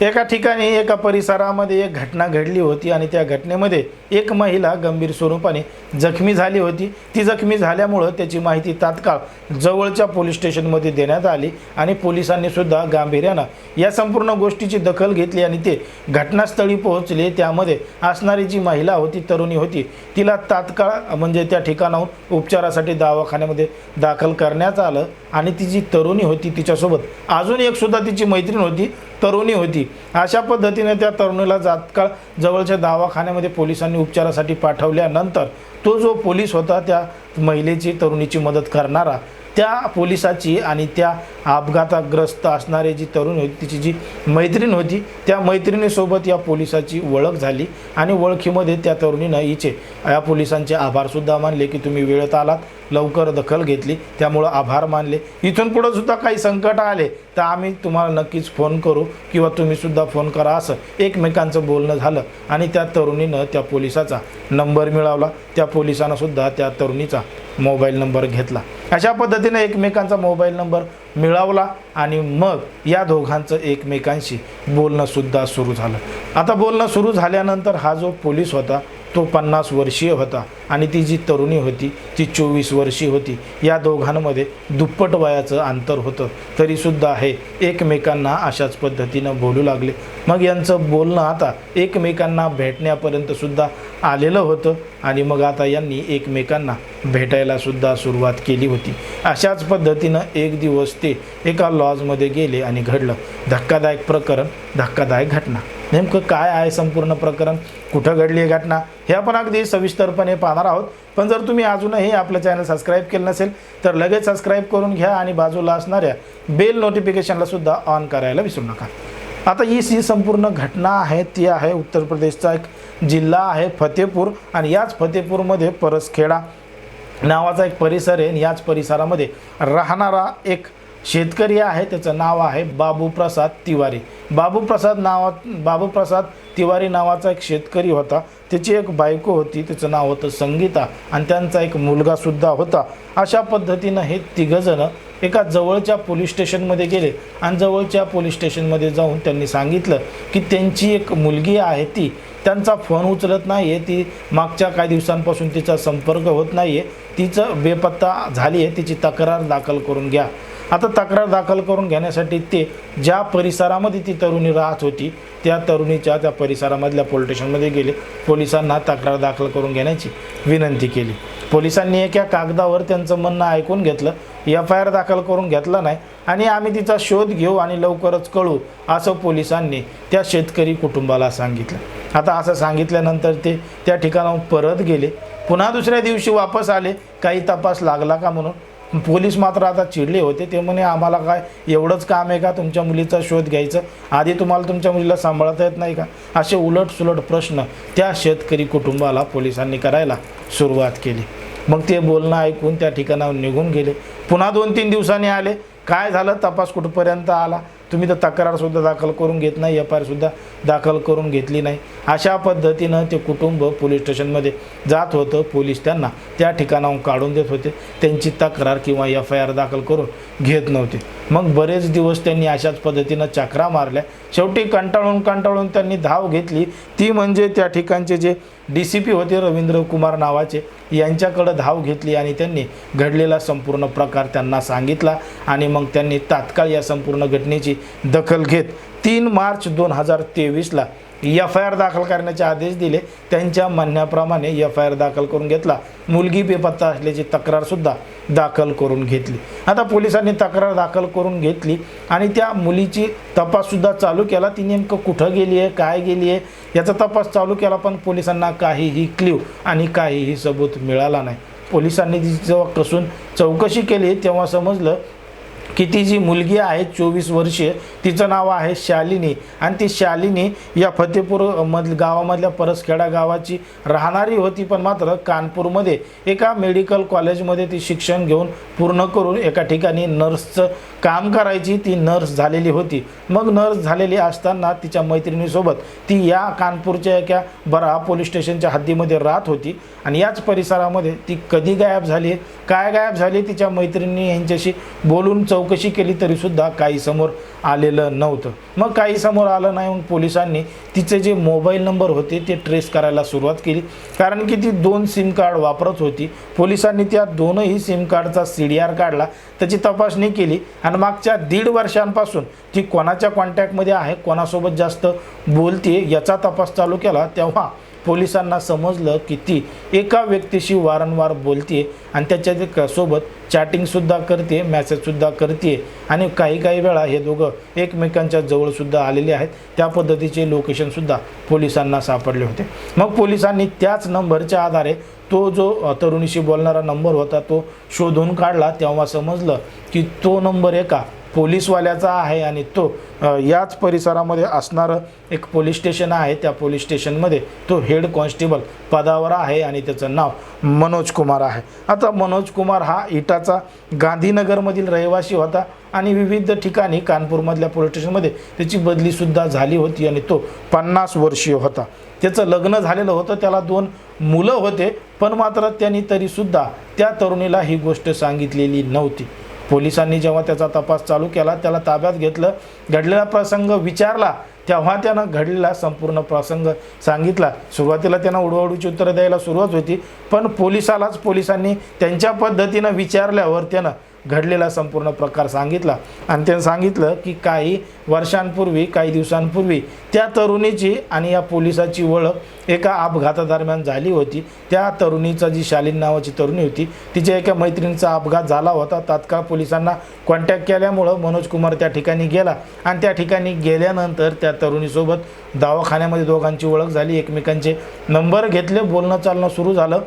एका ठिकाणी एका परिसरामध्ये एक घटना घडली होती आणि त्या घटनेमध्ये एक महिला गंभीर स्वरूपाने जखमी झाली होती. ती जखमी झाल्यामुळं त्याची माहिती तात्काळ जवळच्या पोलीस स्टेशनमध्ये देण्यात आली आणि पोलिसांनी सुद्धा गांभीर्यानं या संपूर्ण गोष्टीची दखल घेतली आणि ते घटनास्थळी पोहोचले. त्यामध्ये असणारी जी महिला होती तरुणी होती तिला तात्काळ म्हणजे त्या ठिकाणाहून उपचारासाठी दवाखान्यामध्ये दाखल करण्यात आलं. आणि ती जी तरुणी होती तिच्यासोबत अजून एक सुद्धा तिची मैत्रीण होती तरुणी होती. अशा पद्धतीने त्या तरुणीला जातकाळ जवळच्या दवाखान्यामध्ये पोलिसांनी उपचारासाठी पाठवल्यानंतर तो जो पोलीस होता त्या महिलेची तरुणीची मदत करणारा त्या पोलिसाची आणि त्या अपघाताग्रस्त असणारे जी तरुण होती तिची जी मैत्रीण होती त्या मैत्रिणीसोबत या पोलिसाची ओळख झाली आणि ओळखीमध्ये त्या तरुणीनं हिचे या पोलिसांचे आभारसुद्धा मानले की तुम्ही वेळेत आलात लवकर दखल घेतली त्यामुळं आभार मानले. इथून पुढं सुद्धा काही संकट आले तर आम्ही तुम्हाला नक्कीच फोन करू किंवा तुम्हीसुद्धा फोन करा असं एकमेकांचं बोलणं झालं आणि त्या तरुणीनं त्या पोलिसाचा नंबर मिळवला त्या पोलिसांनासुद्धा त्या तरुणीचा मोबाईल नंबर घेतला. अशा पद्धतीने एकमेकांचा मोबाईल नंबर मिळवला आणि मग या दोघांचं एकमेकांशी बोलणंसुद्धा सुरू झालं. आता बोलणं सुरू झाल्यानंतर हा जो पोलीस होता तो पन्नास वर्षीय होता आणि ती जी तरुणी होती ती चोवीस वर्षीय होती. या दोघांमध्ये दुप्पट वयाचं अंतर होतं. तरीसुद्धा हे एकमेकांना अशाच पद्धतीनं बोलू लागले. मग यांचं बोलणं आता एकमेकांना भेटण्यापर्यंत सुद्धा आलेलं होतं आणि मग आता यांनी एकमेकांना भेटायला सुद्धा सुरुवात केली होती. अशाच पद्धतीनं एक दिवस ते एका लॉजमध्ये गेले आणि घडलं. धक्कादायक प्रकरण धक्कादायक घटना. नेमकं काय आहे संपूर्ण प्रकरण? कुठं घडली आहे घटना? हे आपण अगदी सविस्तरपणे पाहणार आहोत. पण जर तुम्ही अजूनही आपलं चॅनल सबस्क्राईब केलं नसेल तर लगेच सबस्क्राईब करून घ्या आणि बाजूला असणाऱ्या बेल नोटिफिकेशनला सुद्धा ऑन करायला विसरू नका. आता ही जी संपूर्ण घटना आहे ती आहे उत्तर प्रदेशचा एक जिल्हा आहे फतेपूर. आणि याच फतेपूरमध्ये परसखेडा नावाचा एक परिसर आहे आणि याच परिसरामध्ये राहणारा एक शेतकरी आहे त्याचं नाव आहे बाबूप्रसाद तिवारी. बाबूप्रसाद नावा बाबूप्रसाद तिवारी नावाचा एक शेतकरी होता. त्याची एक बायको होती त्याचं नाव होतं संगीता आणि त्यांचा एक मुलगासुद्धा होता. अशा पद्धतीनं हे तिघंजणं एका जवळच्या पोलीस स्टेशनमध्ये गेले आणि जवळच्या पोलीस स्टेशनमध्ये जाऊन त्यांनी सांगितलं की त्यांची एक मुलगी आहे ती. त्यांचा फोन उचलत नाही आहे ती मागच्या काही दिवसांपासून तिचा संपर्क होत नाही आहे तिचं बेपत्ता झाली आहे तिची तक्रार दाखल करून घ्या. आता तक्रार दाखल करून घेण्यासाठी ते ज्या परिसरामध्ये ती तरुणी राहत होती त्या तरुणीच्या त्या परिसरामधल्या पोलीस स्टेशनमध्ये गेले. पोलिसांना तक्रार दाखल करून घेण्याची विनंती केली. पोलिसांनी एका कागदावर त्यांचं म्हणणं ऐकून घेतलं. एफ आय आर दाखल करून घेतला नाही आणि आम्ही तिचा शोध घेऊ आणि लवकरच कळू असं पोलिसांनी त्या शेतकरी कुटुंबाला सांगितलं. आता असं सांगितल्यानंतर ते त्या ठिकाणाहून परत गेले. पुन्हा दुसऱ्या दिवशी वापस आले. काही तपास लागला का म्हणून? पोलीस मात्र आता चिडले होते. ते म्हणे आम्हाला काय एवढंच काम आहे का तुमच्या मुलीचा शोध घ्यायचं? आधी तुम्हाला तुमच्या मुलीला सांभाळता येत नाही का? असे उलट सुलट प्रश्न त्या शेतकरी कुटुंबाला पोलिसांनी करायला सुरुवात केली. मग ते बोलणं ऐकून त्या ठिकाणावर निघून गेले. पुन्हा दोन तीन दिवसांनी आले. काय झालं? तपास कुठपर्यंत आला? तुम्ही तर तक्रारसुद्धा दाखल करून घेत नाही एफ आय आरसुद्धा दाखल करून घेतली नाही. अशा पद्धतीनं ते कुटुंब पोलीस स्टेशनमध्ये जात होतं. पोलीस त्यांना त्या ठिकाणाहून काढून देत होते. त्यांची तक्रार किंवा एफ आय आर दाखल करून घेत नव्हते. मग बरेच दिवस त्यांनी अशाच पद्धतीनं चक्रा मारल्या. शेवटी कंटाळून कंटाळून त्यांनी धाव घेतली. ती म्हणजे त्या ठिकाणचे जे डी सी पी होते रवींद्र कुमार नावाचे यांच्याकडं धाव घेतली आणि त्यांनी घडलेला संपूर्ण प्रकार त्यांना सांगितला आणि मग त्यांनी तात्काळ या संपूर्ण घटनेची दखल घेत तीन मार्च दोन हजार तेवीसला एफ आय आर दाखल करण्याचे आदेश दिले. त्यांच्या म्हणण्याप्रमाणे एफ आय आर दाखल करून घेतला. मुलगी बेपत्ता असल्याची तक्रारसुद्धा दाखल करून घेतली. आता पोलिसांनी तक्रार दाखल करून घेतली आणि त्या मुलीची तपाससुद्धा चालू केला. ती नेमकं कुठं गेली आहे? काय गेली आहे? याचा तपास चालू केला पण पोलिसांना काहीही क्ल्यू आणि काहीही सबूत मिळाला नाही. पोलिसांनी ती जेव्हा कसून चौकशी केली तेव्हा समजलं की ती जी मुलगी आहे चोवीस वर्षीय तिचं नाव आहे शालिनी. आणि ती शालिनी या फतेपूर मध गावामधल्या परसखेडा गावाची राहणारी होती पण मात्र कानपूरमध्ये एका मेडिकल कॉलेजमध्ये ती शिक्षण घेऊन पूर्ण करून एका ठिकाणी नर्सचं काम करायची ती नर्स झालेली होती. मग नर्स झालेली असताना तिच्या मैत्रिणीसोबत ती या कानपूरच्या एका बरा पोलीस स्टेशनच्या हद्दीमध्ये राहत होती आणि याच परिसरामध्ये ती कधी गायब झाली? काय गायब झाली? तिच्या मैत्रिणी यांच्याशी बोलून चौकशी केली तरीसुद्धा काही समोर आलेलं नव्हतं. मग काही समोर आलं नाही मग पोलिसांनी तिचे जे मोबाईल नंबर होते ते ट्रेस करायला सुरुवात केली. कारण की ती दोन सिम कार्ड वापरत होती. पोलिसांनी त्या दोनही सिम कार्डचा सी डी आर काढला त्याची तपासणी केली आणि मागच्या दीड वर्षांपासून ती कोणाच्या कॉन्टॅक्टमध्ये आहे कोणासोबत जास्त बोलते याचा तपास चालू केला. तेव्हा पोलिसांना समजलं की ती एका व्यक्तीशी वारंवार बोलते आणि त्याच्या सोबत चॅटिंगसुद्धा करते मॅसेजसुद्धा करते आणि काही काही वेळा हे दोघं एकमेकांच्या जवळसुद्धा आलेले आहेत. त्या पद्धतीचे लोकेशनसुद्धा पोलिसांना सापडले होते. मग पोलिसांनी त्याच नंबरच्या आधारे तो जो तरुणीशी बोलणारा नंबर होता तो शोधून काढला. तेव्हा समजलं की तो नंबर एका पोलीसवाल्याचा आहे आणि तो याच परिसरामध्ये असणारं एक पोलीस स्टेशन आहे त्या पोलीस स्टेशनमध्ये तो हेड कॉन्स्टेबल पदावर आहे आणि त्याचं नाव मनोज कुमार आहे. आता मनोज कुमार हा इटाचा गांधीनगरमधील रहिवासी होता आणि विविध ठिकाणी कानपूरमधल्या पोलीस स्टेशनमध्ये त्याची बदलीसुद्धा झाली होती आणि तो पन्नास वर्षीय होता. त्याचं लग्न झालेलं होतं त्याला दोन मुलं होते पण मात्र त्यांनी तरीसुद्धा त्या तरुणीला ही गोष्ट सांगितलेली नव्हती. पोलिसांनी जेव्हा त्याचा तपास चालू केला त्याला ताब्यात घेतलं. घडलेला प्रसंग विचारला तेव्हा त्यानं घडलेला संपूर्ण प्रसंग सांगितला. सुरुवातीला त्यांना उडवाउडीची उत्तरं द्यायला सुरुवात होती पण पोलिसालाच पोलिसांनी त्यांच्या पद्धतीनं विचारल्यावर त्यानं घडलेला संपूर्ण प्रकार सांगितला. आणि त्यानं सांगितलं की काही वर्षांपूर्वी काही दिवसांपूर्वी त्या तरुणीची आणि या पोलिसाची ओळख एका अपघातादरम्यान झाली होती. त्या तरुणीचा जी शालीन नावाची तरुणी होती तिच्या एका मैत्रिणीचा अपघात झाला होता. तात्काळ पोलिसांना कॉन्टॅक्ट केल्यामुळं मनोज कुमार त्या ठिकाणी गेला. आणि त्या ठिकाणी गेल्यानंतर त्या तरुणीसोबत दवाखान्यामध्ये दोघांची ओळख झाली. एकमेकांचे नंबर घेतले. बोलणं चालणं सुरू झालं.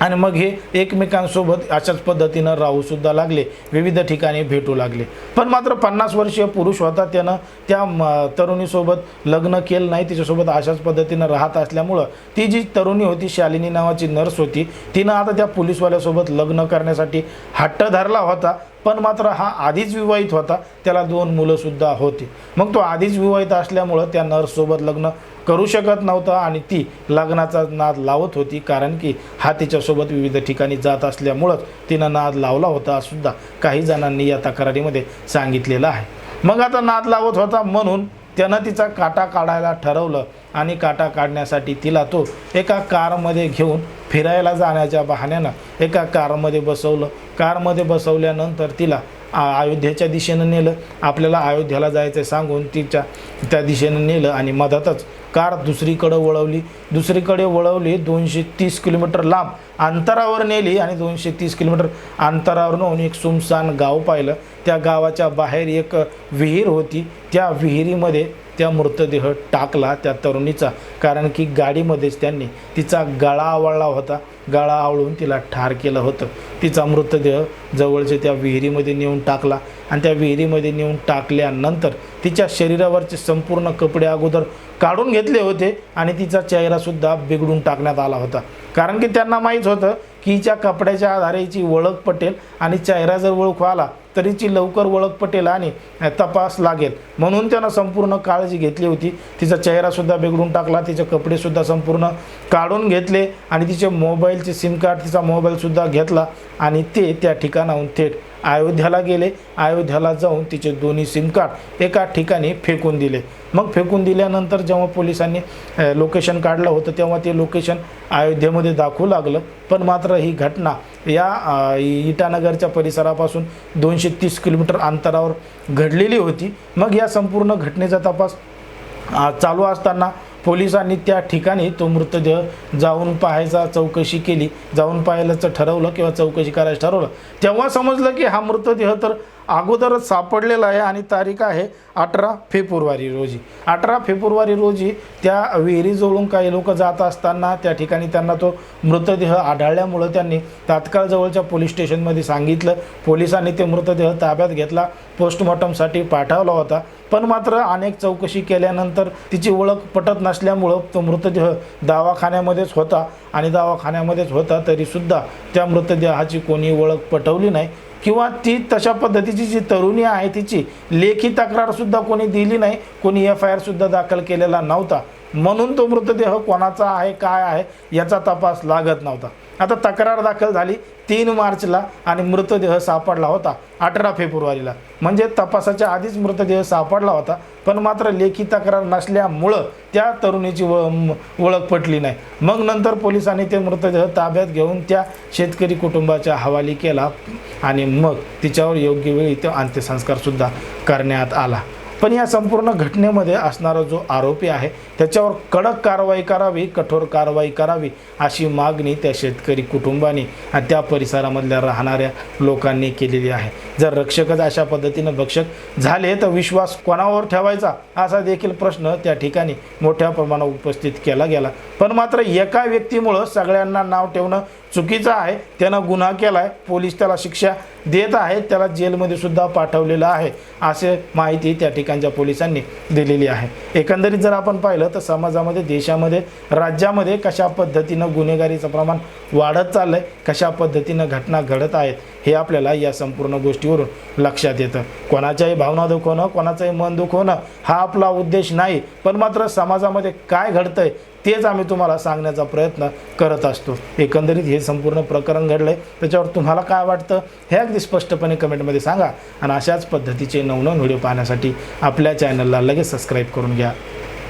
आणि मग हे एकमेकांसोबत अशाच पद्धतीनं राहूसुद्धा लागले. विविध ठिकाणी भेटू लागले. पण मात्र पन्नास वर्षीय पुरुष होता त्यानं त्या म, तरुणीसोबत लग्न केलं नाही. तिच्यासोबत अशाच पद्धतीनं राहत असल्यामुळं ती जी तरुणी होती शालिनी नावाची नर्स होती तिनं आता त्या पोलीसवाल्यासोबत लग्न करण्यासाठी हट्ट धरला होता. पण मात्र हा आधीच विवाहित होता. त्याला दोन मुलंसुद्धा होती. मग तो आधीच विवाहित असल्यामुळं त्या नर्ससोबत लग्न करू शकत नव्हता आणि ती लग्नाचा नाद लावत होती कारण की हा तिच्यासोबत विविध ठिकाणी जात असल्यामुळंच तिनं नाद लावला होता सुद्धा काही जणांनी या तक्रारीमध्ये सांगितलेलं आहे. मग आता नाद लावत होता म्हणून त्यानं तिचा काटा काढायला ठरवलं आणि काटा काढण्यासाठी तिला तो एका कारमध्ये घेऊन फिरायला जाण्याच्या बहाण्यानं एका कारमध्ये बसवलं. कारमध्ये बसवल्यानंतर तिला अयोध्येच्या दिशेनं नेलं. आपल्याला अयोध्येला जायचं सांगून तिच्या त्या दिशेनं नेलं आणि मधातच कार दुसरीकडं वळवली. दुसरीकडे वळवली दोनशे तीस किलोमीटर लांब अंतरावर नेली आणि दोनशे तीस किलोमीटर अंतरावर नेऊन एक सुमसान गाव पाहिलं. त्या गावाच्या बाहेर एक विहीर होती. त्या विहिरीमध्ये त्या मृतदेह टाकला त्या तरुणीचा. कारण की गाडीमध्येच त्यांनी तिचा गळा आवळला होता. गळा आवळून तिला ठार केलं होतं. तिचा मृतदेह जवळचे त्या विहिरीमध्ये नेऊन टाकला. आणि त्या विहिरीमध्ये नेऊन टाकल्यानंतर तिच्या शरीरावरचे संपूर्ण कपडे अगोदर काढून घेतले होते आणि तिचा चेहरासुद्धा बिघडून टाकण्यात आला होता. कारण की त्यांना माहीत होतं की हिच्या कपड्याच्या आधारे हिची ओळख पटेल आणि चेहरा जर ओळख आला तरीची लवकर ओळख पटेल आणि तपास लागेल. म्हणून त्यानं संपूर्ण काळजी घेतली होती. तिचा चेहरासुद्धा बिघडून टाकला. तिचे कपडेसुद्धा संपूर्ण काढून घेतले आणि तिचे मोबाईलचे सिम कार्ड तिचा मोबाईलसुद्धा घेतला आणि ते त्या ठिकाणाहून थेट अयोध्याला गेले. अयोध्याला जाऊन तिचे दोन्ही सिम कार्ड एका ठिकाणी फेकून दिले. मग फेकून दिल्यानंतर जेव्हा पोलिसांनी लोकेशन काढलं होतं तेव्हा ते लोकेशन अयोध्येमध्ये दाखवू लागलं. पण मात्र ही घटना या इटानगरच्या परिसरापासून दोनशे तीस किलोमीटर अंतरावर घडलेली होती. मग या संपूर्ण घटनेचा तपास चालू असताना पोलिसांनी त्या ठिकाणी तो मृतदेह जाऊन पाहायचा चौकशी केली. जाऊन पाहायलाचं ठरवलं किंवा चौकशी करायचं ठरवलं. तेव्हा समजलं की हा मृतदेह तर अगोदरच सापडलेला आहे आणि तारीख आहे अठरा फेब्रुवारी रोजी. अठरा फेब्रुवारी रोजी त्या विहिरीजवळून काही लोक जात असताना त्या ठिकाणी त्यांना तो मृतदेह आढळल्यामुळं त्यांनी तात्काळ जवळच्या पोलीस स्टेशनमध्ये सांगितलं. पोलिसांनी ते मृतदेह ताब्यात घेतला. पोस्टमॉर्टमसाठी पाठवला होता. पण मात्र अनेक चौकशी केल्यानंतर तिची ओळख पटत नसल्यामुळं तो मृतदेह दवाखान्यामध्येच होता. आणि दवाखान्यामध्येच होता तरीसुद्धा त्या मृतदेहाची कोणी ओळख पटवली नाही. किंवा ती तशा पद्धतीची जी तरुणी आहे तिची लेखी तक्रारसुद्धा कोणी दिली नाही. कोणी एफ आय आरसुद्धा दाखल केलेला नव्हता. म्हणून तो मृतदेह कोणाचा आहे काय आहे याचा तपास लागत नव्हता. आता तक्रार दाखल झाली तीन मार्चला आणि मृतदेह सापडला होता अठरा फेब्रुवारीला. म्हणजे तपासाच्या आधीच मृतदेह सापडला होता पण मात्र लेखी तक्रार नसल्यामुळं त्या तरुणीची व ओळख पटली नाही. मग नंतर पोलिसांनी ते मृतदेह ताब्यात घेऊन त्या शेतकरी कुटुंबाच्या हवाली केला आणि मग तिच्यावर योग्य वेळी तो अंत्यसंस्कारसुद्धा करण्यात आला. पण या संपूर्ण घटनेमध्ये असणारा जो आरोपी आहे त्याच्यावर कडक कारवाई करावी कठोर कारवाई करावी अशी मागणी त्या शेतकरी कुटुंबाने आणि त्या परिसरामधल्या राहणाऱ्या लोकांनी केलेली आहे. जर रक्षकच अशा पद्धतीनं भक्षक झाले तर विश्वास कोणावर ठेवायचा? असा देखील प्रश्न त्या ठिकाणी मोठ्या प्रमाणात उपस्थित केला गेला. पण मात्र एका व्यक्तीमुळं सगळ्यांना नाव ठेवणं चुकीचं आहे. त्यानं गुन्हा केला आहे पोलीस त्याला शिक्षा देत आहेत. त्याला जेलमध्ये सुद्धा पाठवलेलं आहे. असे माहिती त्या ठिकाणच्या पोलिसांनी दिलेली आहे. एकंदरीत जर आपण पाहिलं तर समाजामध्ये देशामध्ये राज्यामध्ये कशा पद्धतीनं गुन्हेगारीचं प्रमाण वाढत चाललं आहे कशा पद्धतीनं घटना घडत आहेत हे आपल्याला या संपूर्ण गोष्टीवरून लक्षात येतं. कोणाच्याही भावना दुखवणं कोणाचंही मन दुखवणं हा आपला उद्देश नाही. पण मात्र समाजामध्ये काय घडतंय तेच आम्ही तुम्हाला सांगण्याचा प्रयत्न करत असतो. एकंदरीत हे संपूर्ण प्रकरण घडलं आहे त्याच्यावर तुम्हाला काय वाटतं हे अगदी स्पष्टपणे कमेंटमध्ये सांगा. आणि अशाच पद्धतीचे नवनवन व्हिडिओ पाहण्यासाठी आपल्या चॅनलला लगेच सबस्क्राईब करून घ्या.